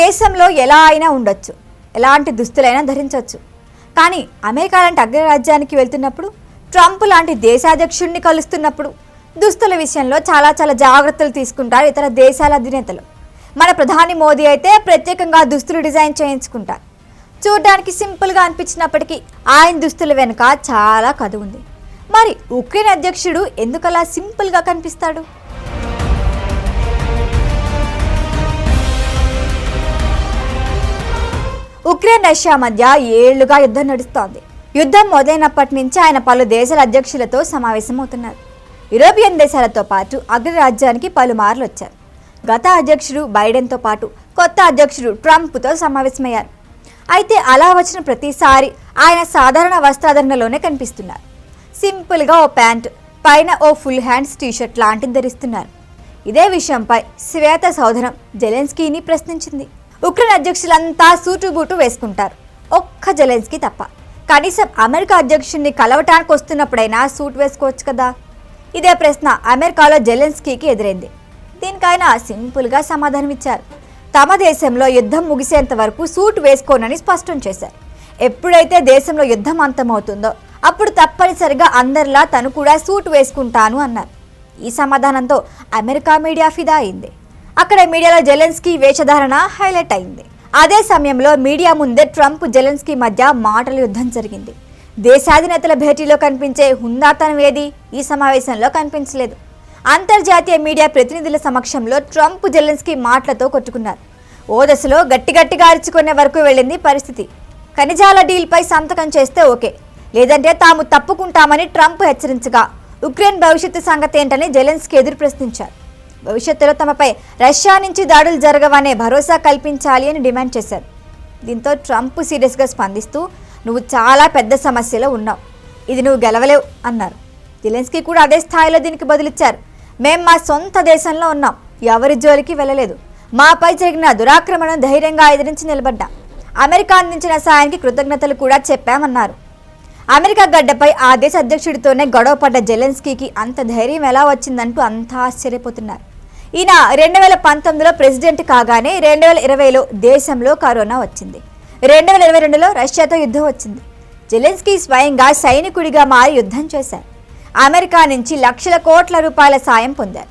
దేశంలో ఎలా అయినా ఉండొచ్చు. ఎలాంటి దుస్తులైనా ధరించవచ్చు కానీ అమెరికా లాంటి అగ్రరాజ్యానికి వెళ్తున్నప్పుడు ట్రంప్ లాంటి దేశాధ్యక్షుడిని కలుస్తున్నప్పుడు దుస్తుల విషయంలో చాలా చాలా జాగ్రత్తలు తీసుకుంటారు ఇతర దేశాల అధినేతలు. మన ప్రధాని మోదీ అయితే ప్రత్యేకంగా దుస్తులు డిజైన్ చేయించుకుంటారు. చూడడానికి సింపుల్గా అనిపించినప్పటికీ ఆయన దుస్తుల వెనుక చాలా కథ ఉంది మరి ఉక్రెయిన్ అధ్యక్షుడు ఎందుకలా సింపుల్గా కనిపిస్తాడు? ఉక్రెయిన్ రష్యా మధ్య ఏళ్ళుగా యుద్ధం నడుస్తోంది. యుద్ధం మొదలైనప్పటి నుంచి ఆయన పలు దేశాల అధ్యక్షులతో సమావేశమవుతున్నారు. యూరోపియన్ దేశాలతో పాటు అగ్రరాజ్యానికి పలుమార్లు వచ్చారు. గత అధ్యక్షుడు బైడెన్తో పాటు కొత్త అధ్యక్షుడు ట్రంప్తో సమావేశమయ్యారు. అయితే అలా వచ్చిన ప్రతిసారి ఆయన సాధారణ వస్త్రాధరణలోనే కనిపిస్తున్నారు. సింపుల్గా ఓ ప్యాంట్ పైన ఓ ఫుల్ హ్యాండ్స్ టీషర్ట్ లాంటిది ధరిస్తున్నారు. ఇదే విషయంపై శ్వేత సోదరం జెలెన్స్కీని ప్రశ్నించింది. ఉక్రెయిన్ అధ్యక్షులంతా సూటుబూటు వేసుకుంటారు. ఒక్క జెలెన్స్కి తప్ప. కనీసం అమెరికా అధ్యక్షుడిని కలవటానికి వస్తున్నప్పుడైనా సూట్ వేసుకోవచ్చు కదా? ఇదే ప్రశ్న అమెరికాలో జెలెన్స్కీకి ఎదురైంది. దీనికైనా సింపుల్గా సమాధానమిచ్చారు. తమ దేశంలో యుద్ధం ముగిసేంత వరకు సూట్ వేసుకోనని స్పష్టం చేశారు. ఎప్పుడైతే దేశంలో యుద్ధం అంతమవుతుందో అప్పుడు తప్పనిసరిగా అందరిలా తను కూడా సూట్ వేసుకుంటాను అన్నారు. ఈ సమాధానంతో అమెరికా మీడియా ఫిదా అయింది. అక్కడ మీడియాలో జెలెన్స్కీ వేషధారణ హైలైట్ అయింది. అదే సమయంలో మీడియా ముందే ట్రంప్ జెలెన్స్కీ మధ్య మాటల యుద్ధం జరిగింది. దేశాధినేతల భేటీలో కనిపించే హుందాతనం ఏది? ఈ సమావేశంలో కనిపించలేదు. అంతర్జాతీయ మీడియా ప్రతినిధుల సమక్షంలో ట్రంప్ జెలెన్స్కీ మాటలతో కొట్టుకున్నారు. ఓ దశలో గట్టి గట్టిగా అరుచుకునే వరకు వెళ్ళింది పరిస్థితి. ఖనిజాల డీల్పై సంతకం చేస్తే ఓకే. లేదంటే తాము తప్పుకుంటామని ట్రంప్ హెచ్చరించగా ఉక్రెయిన్ భవిష్యత్తు సంగతి ఏంటని జెలెన్స్కీ ఎదురు ప్రశ్నించారు. భవిష్యత్తులో తమపై రష్యా నుంచి దాడులు జరగవనే భరోసా కల్పించాలి అని డిమాండ్ చేశారు. దీంతో ట్రంప్ సీరియస్గా స్పందిస్తూ నువ్వు చాలా పెద్ద సమస్యలో ఉన్నావు. ఇది నువ్వు గెలవలేవు అన్నారు. జెలెన్స్కీ కూడా అదే స్థాయిలో దీనికి బదులిచ్చారు. మేం మా సొంత దేశంలో ఉన్నాం. ఎవరి జోలికి వెళ్ళలేదు. మాపై జరిగిన దురాక్రమణను ధైర్యంగా ఎదిరించి నిలబడ్డా. అమెరికా అందించిన సాయానికి కృతజ్ఞతలు కూడా చెప్పామన్నారు. అమెరికా గడ్డపై ఆ దేశ అధ్యక్షుడితోనే గొడవపడ్డ జెలెన్స్కీకి అంత ధైర్యం ఎలా వచ్చిందంటూ అంతా ఆశ్చర్యపోతున్నారు. ఈయన రెండు వేల పంతొమ్మిదిలో ప్రెసిడెంట్ కాగానే రెండు వేల ఇరవైలో దేశంలో కరోనా వచ్చింది. రెండు వేల ఇరవై రెండులో రష్యాతో యుద్ధం వచ్చింది. జెలెన్స్కీ స్వయంగా సైనికుడిగా మారి యుద్ధం చేశారు. అమెరికా నుంచి లక్షల కోట్ల రూపాయల సాయం పొందారు.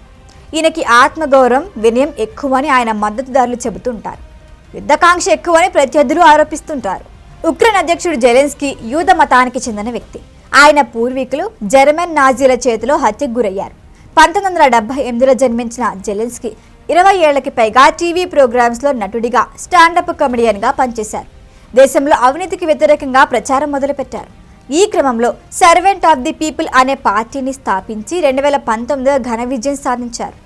ఈయనకి ఆత్మగౌరవం వినయం ఎక్కువని ఆయన మద్దతుదారులు చెబుతుంటారు. యుద్ధకాంక్ష ఎక్కువని ప్రత్యర్థులు ఆరోపిస్తుంటారు. ఉక్రెయిన్ అధ్యక్షుడు జెలెన్స్కీ యూద మతానికి చెందిన వ్యక్తి. ఆయన పూర్వీకులు జర్మన్ నాజీల చేతిలో హత్యకు గురయ్యారు. పంతొమ్మిది వందల డెబ్బై ఎనిమిదిలో జన్మించిన జెలెన్స్కీ ఇరవై ఏళ్ళకి పైగా టీవీ ప్రోగ్రామ్స్లో నటుడిగా స్టాండప్ కమెడియన్గా పనిచేశారు. దేశంలో అవినీతికి వ్యతిరేకంగా ప్రచారం మొదలుపెట్టారు. ఈ క్రమంలో సర్వెంట్ ఆఫ్ ది పీపుల్ అనే పార్టీని స్థాపించి రెండు వేల పంతొమ్మిదిలో ఘన విజయం సాధించారు.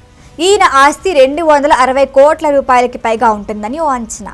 ఈయన ఆస్తి రెండు వందల అరవై కోట్ల రూపాయలకి పైగా ఉంటుందని ఓ అంచనా.